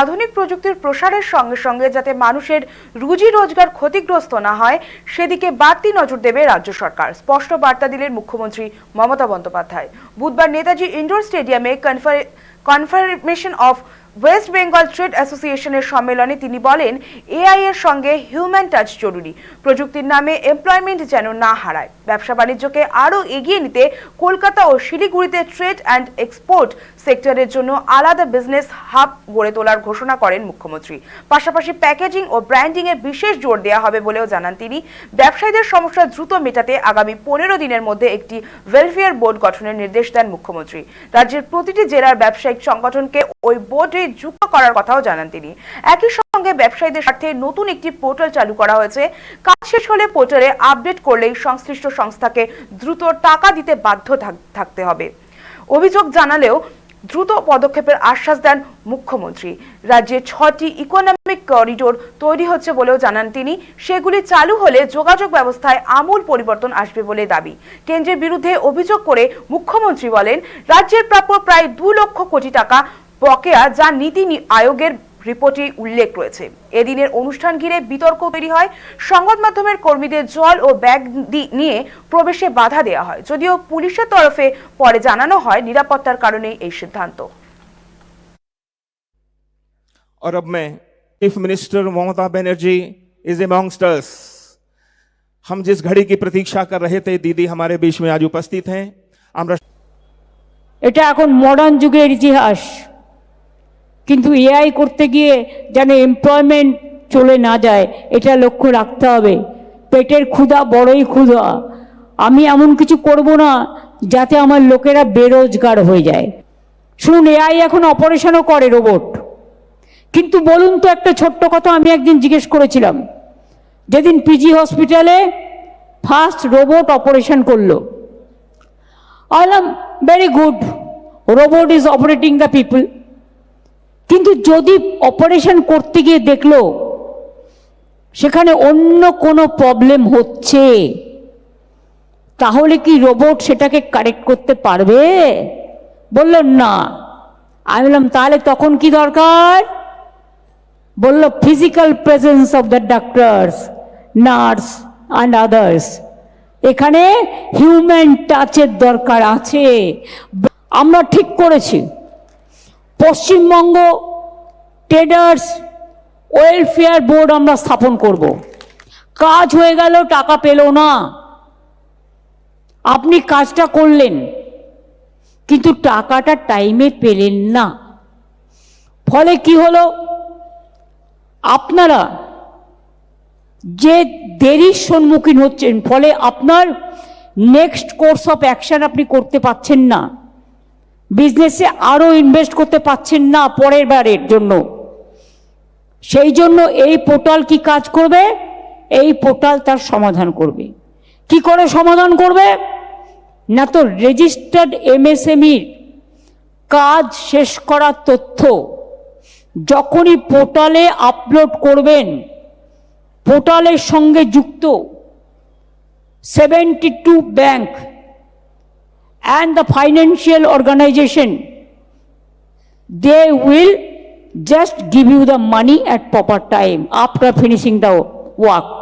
আধুনিক প্রযুক্তির প্রসারের সঙ্গে সঙ্গে যাতে মানুষের রুজি রোজগার ক্ষতিগ্রস্ত না হয়, সেদিকে বাড়তি নজর দেবে রাজ্য সরকার। স্পষ্ট বার্তা দিলেন মুখ্যমন্ত্রী মমতা বন্দ্যোপাধ্যায়। বুধবার নেতাজি ইন্ডোর স্টেডিয়ামে confirmation of West Bengal trade অ্যাসোসিয়েশনের সম্মেলনে তিনি বলেন এআই এর সঙ্গে হিউম্যান টাচ জরুরি। প্রযুক্তির নামে এমপ্লয়মেন্ট যেন না হারায়। ব্যবসা বাণিজ্যকে আরও এগিয়ে নিতে কলকাতা ও শিলিগুড়িতে ট্রেড অ্যান্ড এক্সপোর্ট সেক্টরের জন্য আলাদা বিজনেস হাব গড়ে তোলার ঘোষণা করেন মুখ্যমন্ত্রী। পাশাপাশি প্যাকেজিং ও ব্র্যান্ডিং এ বিশেষ জোর দেওয়া হবে বলেও জানান তিনি। ব্যবসায়ীদের সমস্যা দ্রুত মেটাতে আগামী পনেরো দিনের মধ্যে একটি ওয়েলফেয়ার বোর্ড গঠনের নির্দেশ দেন মুখ্যমন্ত্রী। রাজ্যের প্রতিটি জেলার ব্যবসায়িক সংগঠনকে ওই বোর্ডে যুক্ত করার কথাও জানান তিনি। একই সঙ্গে ব্যবসায়ীদের স্বার্থে নতুন একটি পোর্টাল চালু করা হয়েছে। কাজ শেষ হলে পোর্টালে আপডেট করলেই সংশ্লিষ্ট সংস্থাকে দ্রুত টাকা দিতে বাধ্য থাক- থাকতে হবে। অভিযোগ জানালেও দ্রুত পদক্ষেপের আশ্বাস দেন মুখ্যমন্ত্রী। রাজ্যে ছটি ইকোনমিক করিডোর তৈরি হচ্ছে বলেও জানান তিনি। সেগুলি চালু হলে যোগাযোগ ব্যবস্থায় আমূল পরিবর্তন আসবে বলে দাবি। কেন্দ্রের বিরুদ্ধে অভিযোগ করে মুখ্যমন্ত্রী বলেন, রাজ্যের প্রাপ্য প্রায় দু লক্ষ কোটি টাকা বকেয়া যা নীতি নি- আয়োগের রিপোর্টে উল্লেখ রয়েছে এদিনের অনুষ্ঠান ঘিরে বিতর্ক তৈরি হয় সংবাদ মাধ্যমের কর্মীদের জল ও ব্যাগ দি- নিয়ে প্রবেশে বাধা দেওয়া হয় যদিও পুলিশের তরফে পরে জানানো হয় নিরাপত্তার কারণেই এই সিদ্ধান্ত और अब मैं chief minister Mamata Banerjee is amongst us हम जिस घड़ी की प्रतीक्षा कर रहे थे दीदी हमारे बीच में आज उपस्थित हैं আমরা এটা এখন মডার্ন যুগের ইতিহাস কিন্তু এআই করতে গিয়ে যেন এমপ্লয়মেন্ট চলে না যায়, এটা লক্ষ্য রাখতে হবে। পেটের ক্ষুধা বড়ই ক্ষুধা। আমি এমন কিছু করব না যাতে আমার লোকেরা বেরোজগার হয়ে যায়। শুনুন এআই এখন অপারেশনও করে রোবট কিন্তু বলুন তো একটা ছোট্ট কথা আমি একদিন জিজ্ঞেস করেছিলাম। যেদিন পিজি হসপিটালে ফার্স্ট রোবট অপারেশন করল। আলাম very good robot is operating the people কিন্তু যদি অপারেশন করতে গিয়ে দেখল, সেখানে অন্য কোনো প্রবলেম হচ্ছে, তাহলে কি রোবট সেটাকে কারেক্ট করতে পারবে? বললেন না। আমি বললাম, তাহলে তখন কি দরকার? বলল physical presence of the doctors nurse and others এখানে হিউম্যান টাচের দরকার আছে। আমরা ঠিক করেছি। পশ্চিমবঙ্গ ট্রেডার্স ওয়েলফেয়ার বোর্ড আমরা স্থাপন করব। কাজ হয়ে গেল, টাকা পেল না। আপনি কাজটা করলেন, কিন্তু টাকাটা টাইমে পেলেন না। ফলে কি হলো? আপনারা যে দেরির সম্মুখীন হচ্ছেন, ফলে আপনার নেক্সট কোর্স অফ অ্যাকশন আপনি করতে পাচ্ছেন না। বিজনেসে আরও ইনভেস্ট করতে পাচ্ছেন না পরের বারের জন্য। সেই জন্য এই পোর্টাল কি কাজ করবে? এই পোর্টাল তার সমাধান করবে। কি করে সমাধান করবে? না তো রেজিস্টার্ড এমএসএমইর কাজ শেষ করার তথ্য। যখনই পোর্টালে আপলোড করবেন, পোর্টালের সঙ্গে যুক্ত। Seventy two bank and the financial organization, they will just give you the money at proper time after finishing the work.